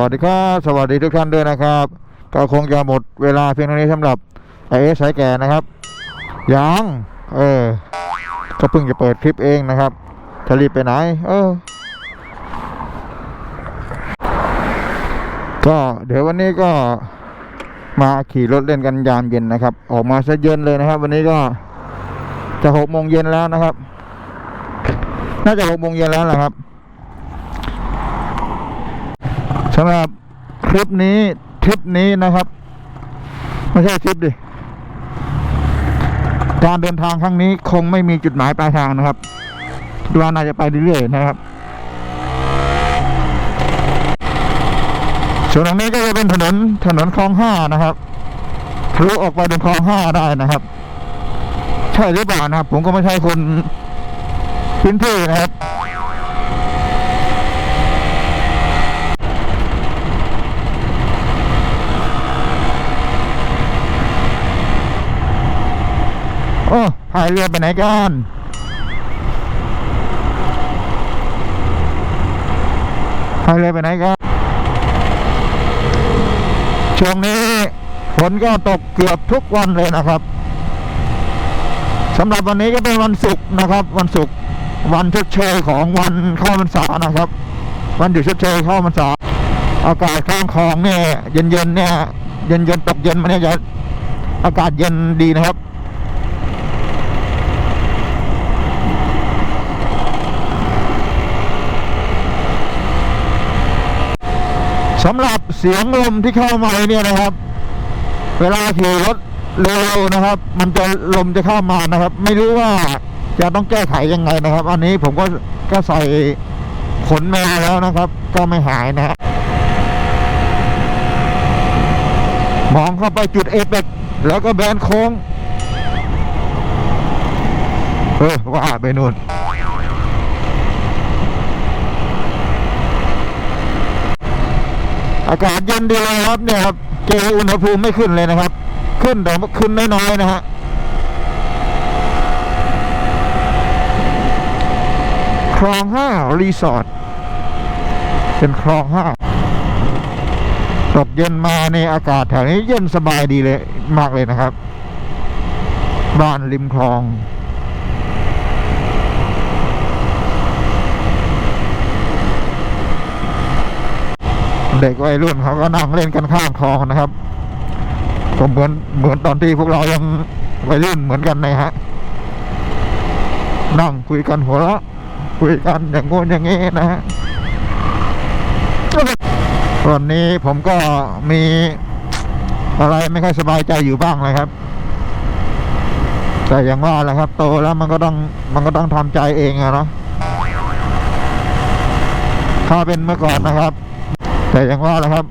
วัสดีครับ สวัสดีทุกท่านด้วยนะครับ ก็คงจะหมดเวลาเพียงเท่านี้สำหรับไอเอสสายแก่นะครับยังเออก็เพิ่งจะเปิดคลิปเองนะครับจะรีบไปไหน เออ ก็เดี๋ยววันนี้ก็มาขี่รถเล่นกันยามเย็นนะครับ ออกมาซะเย็นเลยนะครับ วันนี้ก็จะหกโมงเย็นแล้วนะครับ น่าจะหกโมงเย็นแล้วแหละครับ สำหรับคลิปนี้ทริปนี้นะครับ ไม่ใช่ทริปดิการเดินทางครั้งนี้คงไม่มีจุดหมายปลายทางนะครับคิดว่าน่าจะไปเรื่อยๆนะครับส่วนตรงนี้ก็จะเป็นถนนถนนคลองห้านะครับทะลุออกไปเป็นคลองห้าได้นะครับ ใช่หรือเปล่านะครับ ผมก็ไม่ใช่คนพื้นที่นะครับ โอ้พายเรือไปไหนกันพายเรือไปไหนกันช่วงนี้ฝนก็ตกเกือบทุกวันเลยนะครับสำหรับวันนี้ก็เป็นวันศุกร์นะครับ วันศุกร์วันชดเชยของวันเข้าพรรษานะครับ วันหยุดชดเชยเข้าพรรษา อากาศข้างคลองเนี่ยเย็นๆเนี่ยเย็นๆตกเย็นมาเนี่ยจะอากาศเย็นดีนะครับ สำหรับ เสียงลมที่เข้ามาเนี่ยนะครับ เวลาขี่รถเร็วๆนะครับ มันจะลมจะเข้ามานะครับ ไม่รู้ว่าจะต้องแก้ไขยังไงนะครับ อันนี้ผมก็ก็ใส่ขนแมวแล้วนะครับ ก็ไม่หายนะฮะมองเข้าไปจุดเอเปกแล้วก็แบนโค้งเออว่าไปนู่น อากาศเย็นดีเลยครับเนี่ยครับเจออุณหภูมิไม่ขึ้นเลยนะครับ ขึ้นแต่ขึ้นน้อยๆนะฮะคลองห้ารีสอร์ทเป็นคลองห้าตกเย็นมาในอากาศแถวนี้เย็นสบายดีเลยมากเลยนะครับ บ้านริมคลอง เด็กวัยรุ่นเขาก็นั่งเล่นกันข้างคลองนะครับก็เหมือนเหมือนตอนที่พวกเรายังวัยรุ่นเหมือนกันนะฮะนั่งคุยกันหัวเราะคุยกันอย่างงู้นอย่างงี้นะฮะวันนี้ผมก็มีอะไรไม่ค่อยสบายใจอยู่บ้างเลยครับ แต่อย่างว่าแหละครับ โตแล้วมันก็ต้องมันก็ต้องทำใจเองอะเนาะถ้าเป็นเมื่อก่อนนะครับ แต่อย่างว่าแหละครับ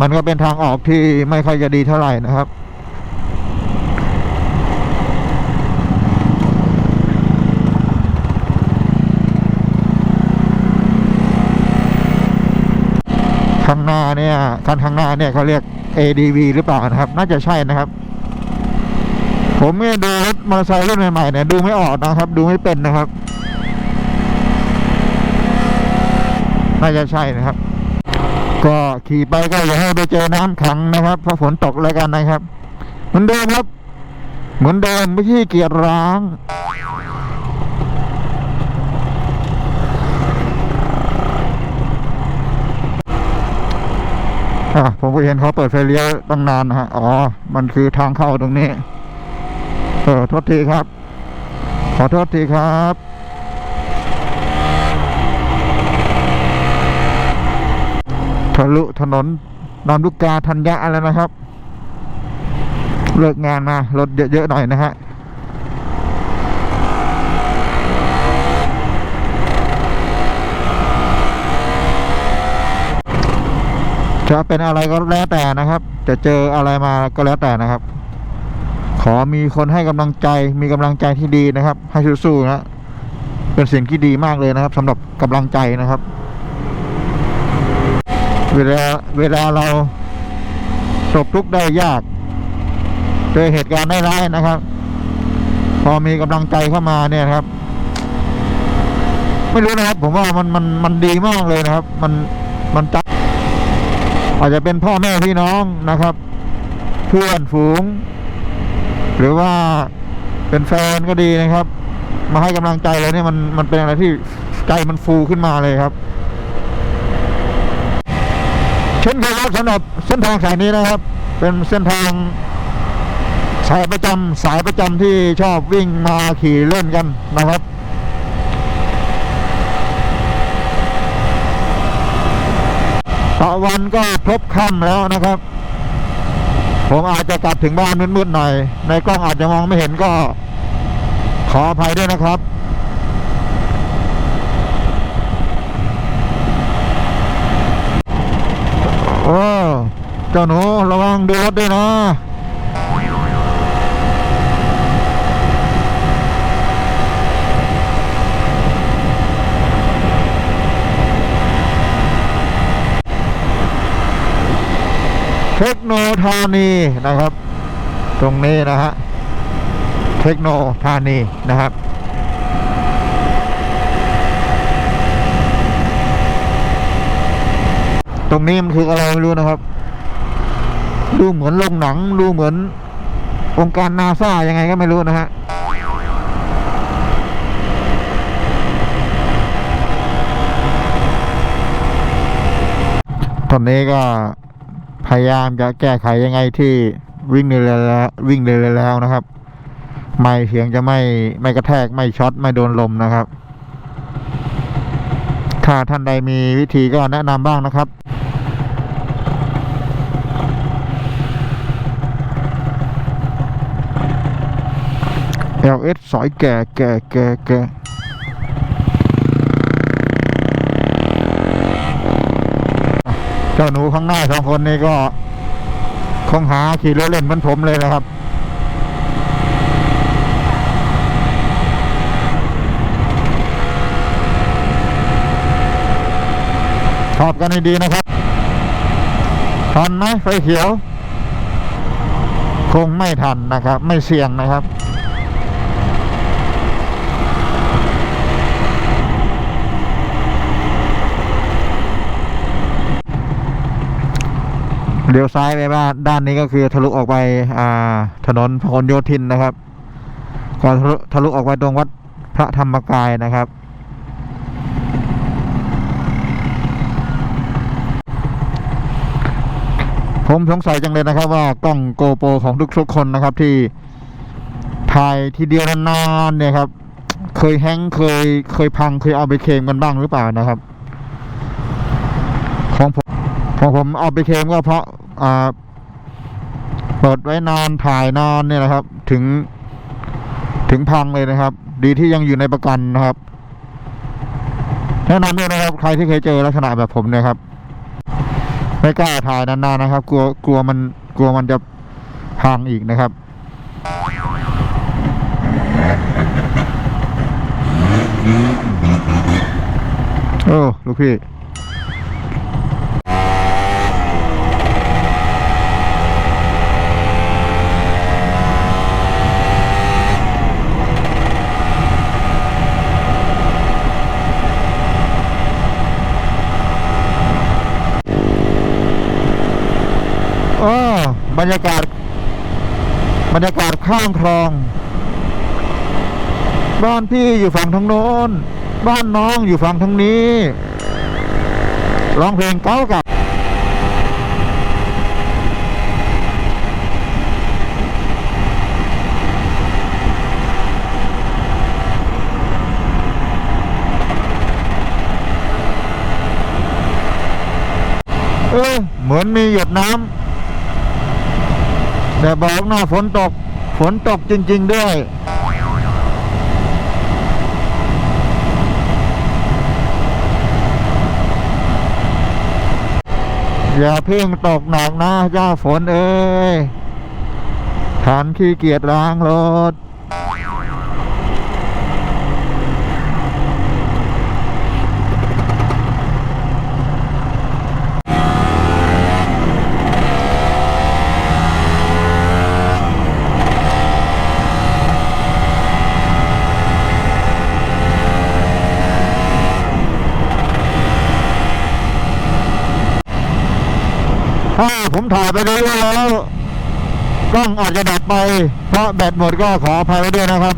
มันก็เป็นทางออกที่ไม่ค่อยจะดีเท่าไหร่นะครับข้างหน้าเนี่ยคันข้างหน้าเนี่ยเขาเรียก ADV หรือเปล่านะครับ น่าจะใช่นะครับ ผมเนี่ยดูรถมอเตอร์ไซค์รุ่นใหม่ๆเนี่ยดูไม่ออกนะครับ ดูไม่เป็นนะครับ น่าจะใช่นะครับ ก็ขี่ไปก็อย่าให้ไปเจอน้ำขังนะครับเพราะฝนตกแล้วกันนะครับ เหมือนเดิมครับ เหมือนเดิมไม่ใช่เกียร์ร้างอะผมก็เห็นเขาเปิดไฟเลี้ยวตั้งนานนะฮะอ๋อ มันคือทางเข้าตรงนี้ เออโทษทีครับ ขอโทษทีครับ ทะ ลุถนนนำลูกกาธัญญะแล้วนะครับ เลิกงานมารถเยอะๆหน่อยนะฮะจะเป็นอะไรก็แล้วแต่นะครับ จะเจออะไรมาก็แล้วแต่นะครับ ขอมีคนให้กำลังใจ มีกำลังใจที่ดีนะครับ ให้สู้ๆนะ เป็นสิ่งที่ดีมากเลยนะครับสำหรับกำลังใจนะครับ เวลาเวลาเราตกทุกข์ได้ยากเจอเหตุการณ์ร้ายนะครับ พอมีกำลังใจเข้ามาเนี่ยครับ ไม่รู้นะครับ ผมว่ามันมันมันดีมากเลยนะครับ มันมันจัอาจจะเป็นพ่อแม่พี่น้องนะครับ เพื่อนฝูง หรือว่าเป็นแฟนก็ดีนะครับ มาให้กำลังใจเราเนี่ยมันมันเป็นอะไรที่ใจมันฟูขึ้นมาเลยครับ เช่นกันครับสำหรับเส้นทางสายนี้นะครับ เป็นเส้นทางสายประจำสายประจำที่ชอบวิ่งมาขี่เล่นกันนะครับตะวันก็พบค่ำแล้วนะครับ ผมอาจจะกลับถึงบ้านมืดๆหน่อย ในกล้องอาจจะมองไม่เห็นก็ขออภัยด้วยนะครับ อ้เจ้าหนูระวังดูรถด้วยนะเทคโนธานีนะครับ ตรงนี้นะฮะเทคโนธานีนะครับ ตรงนี้มันคืออะไรไม่รู้นะครับ ดูเหมือนโรงหนัง ดูเหมือน องค์การนาซายังไงก็ไม่รู้นะฮะตอนนี้ก็พยายามจะแก้ไขยังไงที่วิ่งเลยแล้ววิ่งเลยแล้วนะครับ ไม่เสียงจะไม่ไม่กระแทกไม่ช็อตไม่โดนลมนะครับ ถ้าท่านใดมีวิธีก็แนะนำบ้างนะครับ LS สอยแก่แก่แก่แก่เจ้าหนูข้างหน้าสองคนนี้ก็คงหาขี่รถเล่นเหมือนผมเลยนะครับ ขอบกันให้ดีนะครับทันไหมไฟเขียว คงไม่ทันนะครับ ไม่เสี่ยงนะครับ เลี้ยวซ้ายไปบ้านด้านนี้ก็คือทะลุออกไปอ่าถนนพหลโยธินนะครับก่อนทะลุทะลุออกไปตรงวัดพระธรรมกายนะครับ ผมสงสัยจังเลยนะครับ ว่ากล้องโกโปรของทุกๆคนนะครับที่ถ่ายทีเดียวนานๆเนี่ยครับ เคยแฮงเคยเคยพังเคยเอาไปเคมกันบ้างหรือเปล่านะครับ ของผมของผมเอาไปเคมก็เพราะ เปิดไว้นานถ่ายนานเนี่ยนะครับ ถึงถึงพังเลยนะครับ ดีที่ยังอยู่ในประกันนะครับแนะนำด้วยนะครับ ใครที่เคยเจอลักษณะแบบผมเนี่ยครับ ไม่กล้าถ่ายนานๆนะครับ กลัวกลัวมันกลัวมันจะพังอีกนะครับโอ้ลูกพี่ เออ บรรยากาศ บรรยากาศข้างคลอง บ้านพี่อยู่ฝั่งทางโน้น บ้านน้องอยู่ฝั่งทางนี้ร้องเพลงเก้ากับเออเหมือนมีหยดน้ำ แต่บอกหน้าฝนตก ฝนตกจริง ๆ ด้วยอย่าเพิ่งตกหนักนะเจ้าฝนเอ้ยฐานขี้เกียจล้างรถ ถ้าผมถ่ายไปเรื่อยๆแล้วกล้องอาจจะดับไป เพราะแบตหมดก็ขออภัยไว้ด้วยนะครับ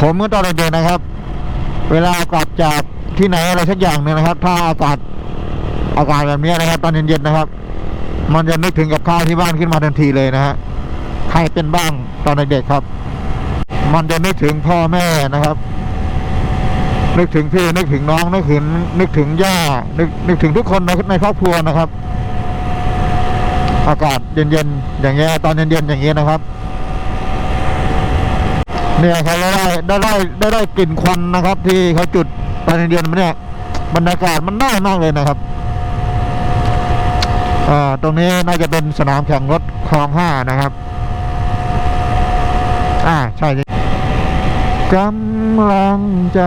ผมเมื่อตอนเด็กๆนะครับ เวลากลับจากที่ไหนอะไรสักอย่างหนึ่งนะครับ ถ้าอากาศอากาศแบบนี้นะครับ ตอนเย็นๆนะครับ มันจะนึกถึงกับข้าวที่บ้านขึ้นมาทันทีเลยนะฮะใครเป็นบ้างตอนเด็กๆครับ มันจะนึกถึงพ่อแม่นะครับ นึกถึงพี่นึกถึงน้องนึกถึงนึกถึงย่านึกนึกถึงทุกคนในในครอบครัวนะครับ อากาศเย็นๆอย่างเงี้ยตอนเย็นๆอย่างเงี้ยนะครับ เนี่ยครับได้ได้ได้ได้ได้กลิ่นควันนะครับ ที่เขาจุดตอนเย็นๆมาเนี่ยบรรยากาศมันน่ามากเลยนะครับอ่าตรงนี้น่าจะเป็นสนามแข่งรถคลองห้านะครับ อ่า ใช่ กำลังใจ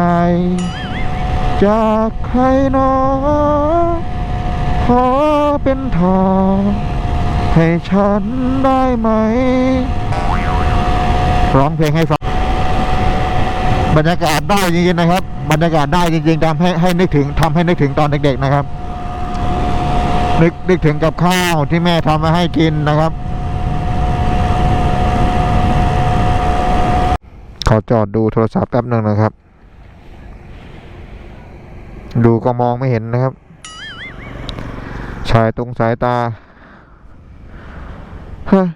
จากใครหนอ ขอเป็นทางให้ฉันได้ไหม ร้องเพลงให้ฟัง บรรยากาศได้จริงๆนะครับ บรรยากาศได้จริงๆทำให้ให้นึกถึงทำให้นึกถึงตอนเด็กๆนะครับ นึกนึกถึงกับข้าวที่แม่ทำมาให้กินนะครับ อจอดดูโทรศัพท์แป๊บหนึ่งนะครับ ดูก็มองไม่เห็นนะครับ ชายตรงสายตาเฮ้ย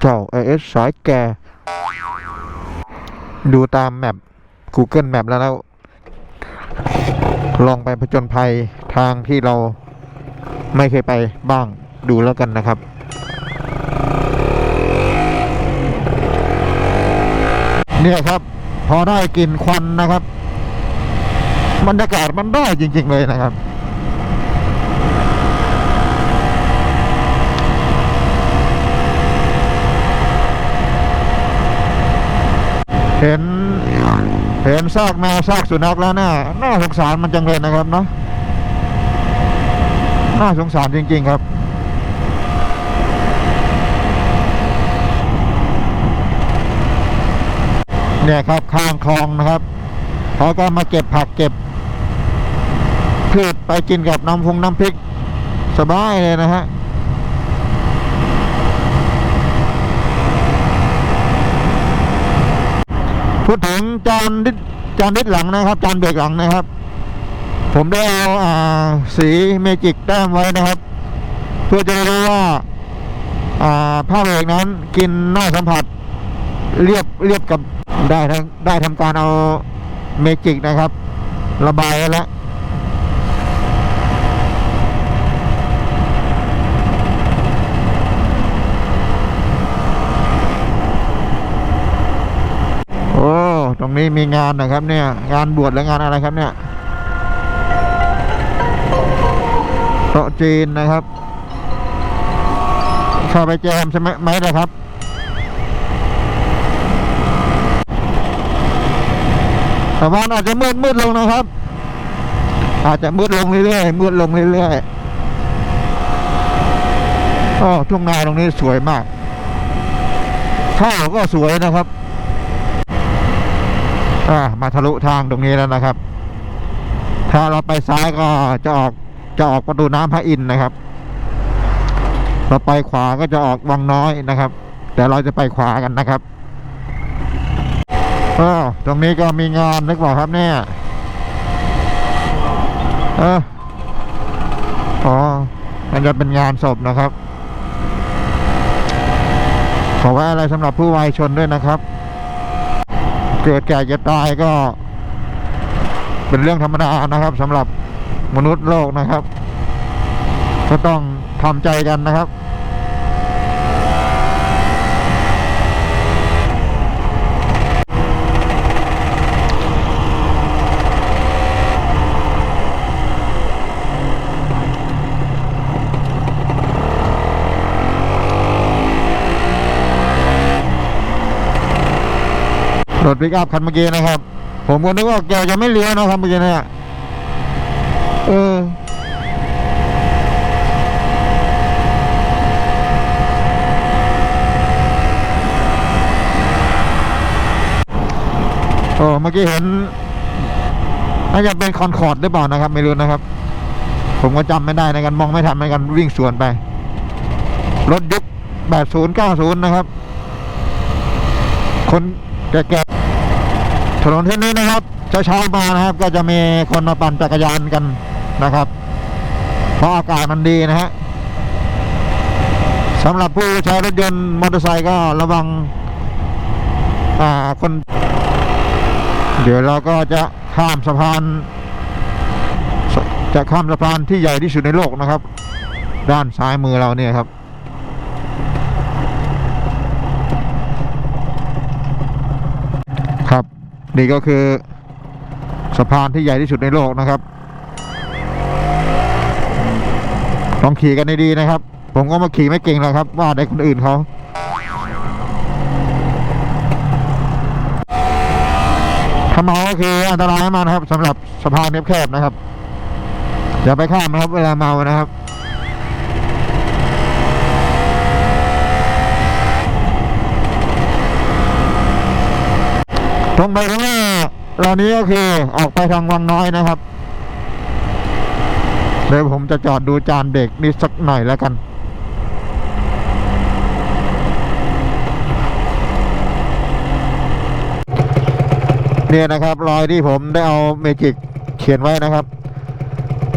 เจ้าไอเอสสายแก ดูตามแมป Google Map แล้วแล้วลองไปผจญภัยทางที่เราไม่เคยไปบ้างดูแล้วกันนะครับ เนี่ยครับ พอได้กลิ่นควันนะครับบรรยากาศมันได้จริง ๆ เลยนะครับเห็นเห็นซากแมวซากสุนัขแล้วน่าน่าสงสารมันจังเลยนะครับเนาะน่าสงสารจริง ๆ ครับ เนี่ยครับข้างคลองนะครับเขาก็มาเก็บผักเก็บพืชไปกินกับน้ำพงน้ำพริก สบายเลยนะฮะพูดถึงจานดิจานดิดหลังนะครับ จานเบรกหลังนะครับ ผมได้เอาอาสีเมจิกแต้มไว้นะครับ เพื่อจะด้รู้ว่าอ่าผ้าเบรกนั้นกินหน้าสัมผัส เรียบเรียบกับ ได้ทั้งได้ทำการเอาเมจิกนะครับ ระบายไว้แล้วโอ้ตรงนี้มีงานนะครับเนี่ย งานบวชหรืองานอะไรครับเนี่ยโต๊ะจีนนะครับ เข้าไปแจมใช่ไหมไหมนะครับ แต่ว่าอาจจะมืดมืดลงนะครับ อาจจะมืดลงเรื่อยๆมืดลงเรื่อยๆโอ้ทุ่งนาตรงนี้สวยมากข้าวก็สวยนะครับอ่ามาทะลุทางตรงนี้แล้วนะครับ ถ้าเราไปซ้ายก็จะออกจะออกประตูน้ำพระอินทร์นะครับเราไปขวาก็จะออกวังน้อยนะครับ แต่เราจะไปขวากันนะครับ เออตรงนี้ก็มีงานนึกบอกครับเนี่ยเอออ๋อมันจะเป็นงานศพนะครับ ขอไว้อะไรสำหรับผู้วายชนด้วยนะครับ เกิดแก่จะตายก็ เป็นเรื่องธรรมดานะครับสำหรับมนุษย์โลกนะครับ ก็ต้องทำใจกันนะครับ รถปิกอัพคันเมื่อกี้นะครับ ผมก็นึกว่าแกจะไม่เลี้ยวนะครับเมื่อกี้เนี่ยเออเออ้เมื่อกี้เห็นน่าจะเป็นคอนคอร์ดหรือเปล่านะครับ ไม่รู้นะครับ ผมก็จำไม่ได้ในกันมองไม่ทันในกันวิ่งสวนไป รถยุค80 90 นะครับ คนแก่ ถนนเส้นนี้นะครับเช้าๆมานะครับ ก็จะมีคนมาปั่นจักรยานกันนะครับ เพราะอากาศมันดีนะฮะสำหรับผู้ใช้รถยนต์มอเตอร์ไซค์ก็ระวังอ่าคน เดี๋ยวเราก็จะข้ามสะพาน จะข้ามสะพานที่ใหญ่ที่สุดในโลกนะครับ ด้านซ้ายมือเราเนี่ยครับ นี่ก็คือสะพานที่ใหญ่ที่สุดในโลกนะครับลองขี่กันดีๆนะครับ ผมก็มาขี่ไม่เก่งหรอกครับ ว่าได้คนอื่นเขาถ้าเมาก็คืออันตรายมากนะครับสำหรับสะพานแคบๆนะครับอย่าไปข้ามนะครับ เวลาเมานะครับ ตรงไปข้างหน้าเรานี้ก็คือออกไปทางวังน้อยนะครับ เดี๋ยวผมจะจอดดูจานเบรกนิดสักหน่อยแล้วกันเนี่ยนะครับ รอยที่ผมได้เอาเมจิกเขียนไว้นะครับ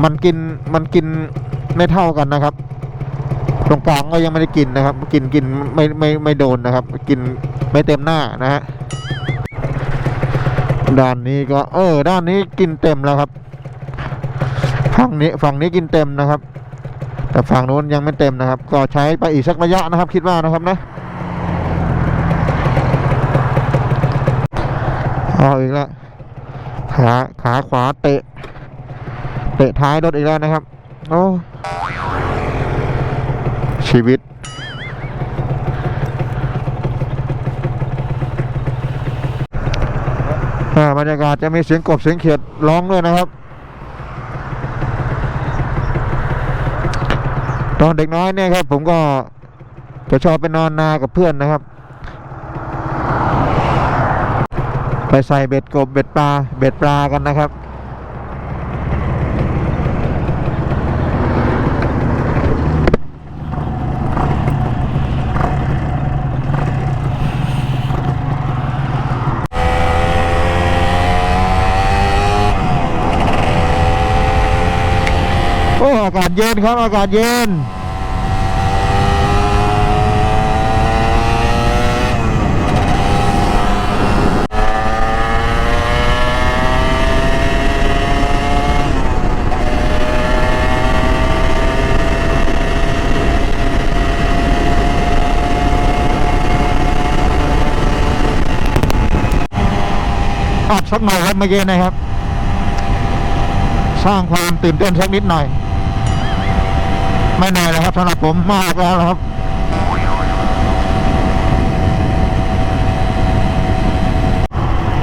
มันกินมันกินไม่เท่ากันนะครับ ตรงกลางก็ยังไม่ได้กินนะครับ กินกินไม่ไม่ไม่โดนนะครับ กินไม่เต็มหน้านะฮะ ด้านนี้ก็เออ ด้านนี้กินเต็มแล้วครับ ฝั่งนี้ฝั่งนี้กินเต็มนะครับ แต่ฝั่งนู้นยังไม่เต็มนะครับ ก็ใช้ไปอีกสักระยะนะครับ คิดว่านะครับนะเอาอีกแล้วขาขาขวาเตะ เตะท้ายรถอีกแล้วนะครับ โอ้ชีวิต อ่า บรรยากาศจะมีเสียงกบเสียงเขียดร้องด้วยนะครับ ตอนเด็กน้อยเนี่ยครับผมก็จะชอบไปนอนนากับเพื่อนนะครับ ไปใส่เบ็ดกบเบ็ดปลาเบ็ดปลากันนะครับ โอ้อากาศเย็นครับ อากาศเย็นอัดสักหน่อยครับเมื่อกี้นะครับ สร้างความตื่นเต้นสักนิดหน่อย ไม่หน่อยนะครับสำหรับผมมากแล้วครับ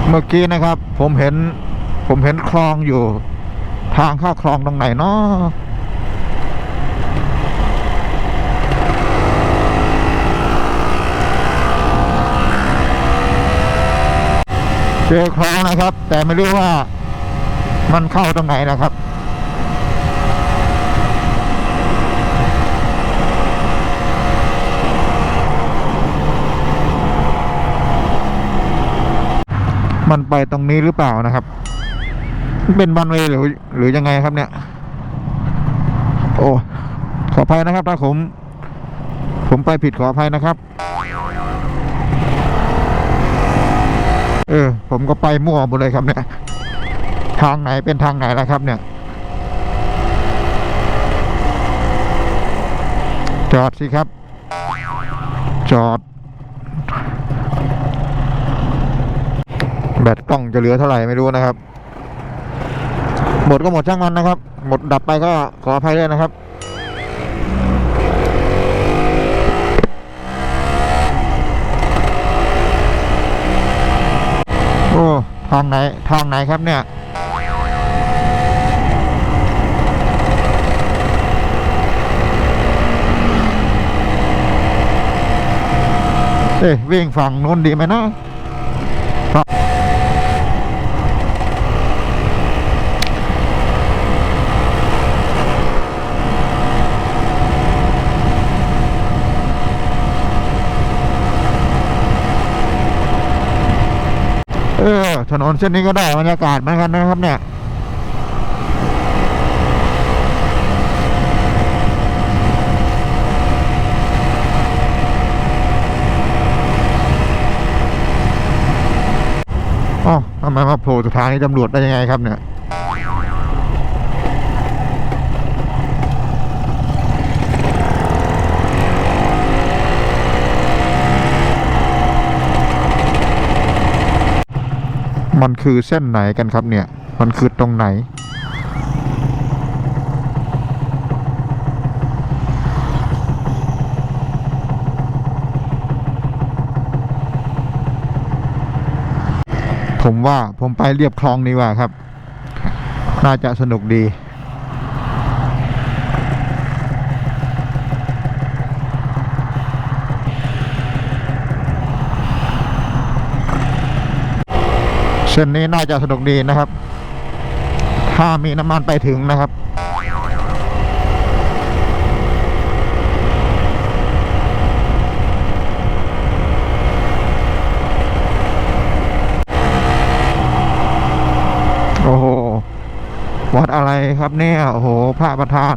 เมื่อกี้นะครับ ผมเห็น ผมเห็นคลองอยู่ ทางเข้าคลองตรงไหนเนาะเจอคลองนะครับ แต่ไม่รู้ว่ามันเข้าตรงไหนนะครับ มันไปตรงนี้หรือเปล่านะครับ เป็นบันเวหรือหรือยังไงครับเนี่ย โอ้ขออภัยนะครับ ถ้าผม ผมไปผิดขออภัยนะครับ เออ ผมก็ไปมั่วหมดเลยครับเนี่ย ทางไหนเป็นทางไหนแล้วครับ เนี่ยจอดสิครับ จอด แบตกล้องจะเหลือเท่าไหร่ไม่รู้นะครับ หมดก็หมดช่างมันนะครับ หมดดับไปก็ขออภัยด้วยนะครับโอ้ทางไหนทางไหนครับเนี่ยเอ๊ะวิ่งฝั่งนู้นดีไหมนะ ถนนเส้นนี้ก็ได้บรรยากาศเหมือนกันนะครับเนี่ยอ๋อทำไมมาโผล่สถานีตำรวจได้ยังไงครับเนี่ย มันคือเส้นไหนกันครับเนี่ย มันคือตรงไหน ผมว่าผมไปเรียบคลองดีกว่าครับ น่าจะสนุกดี เส้นนี้น่าจะสนุกดีนะครับ ถ้ามีน้ำมันไปถึงนะครับโอ้โห วัดอะไรครับเนี่ย โอ้โห พระประธาน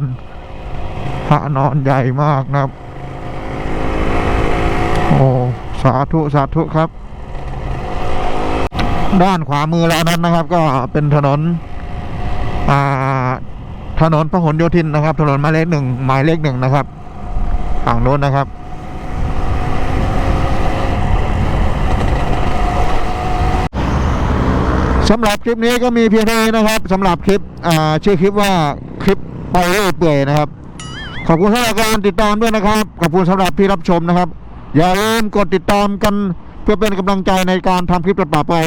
พระนอนใหญ่มากนะครับ โอ้ สาธุ สาธุครับ ด้านขวามือแล้วนั้นนะครับ ก็เป็นถนนอ่าถนนพหลโยธินนะครับ ถนนหมายเลขหนึ่งหมายเลขหนึ่งนะครับฝั่งโน้นนะครับ สำหรับคลิปนี้ก็มีเพียงเท่านี้นะครับสำหรับคลิปชื่อคลิปว่าคลิปไปเรื่อยเปื่อยนะครับ ขอบคุณสำหรับการติดตามด้วยนะครับ ขอบคุณสำหรับที่รับชมนะครับ อย่าลืมกดติดตามกันเพื่อเป็นกำลังใจในการทำคลิปต่อไป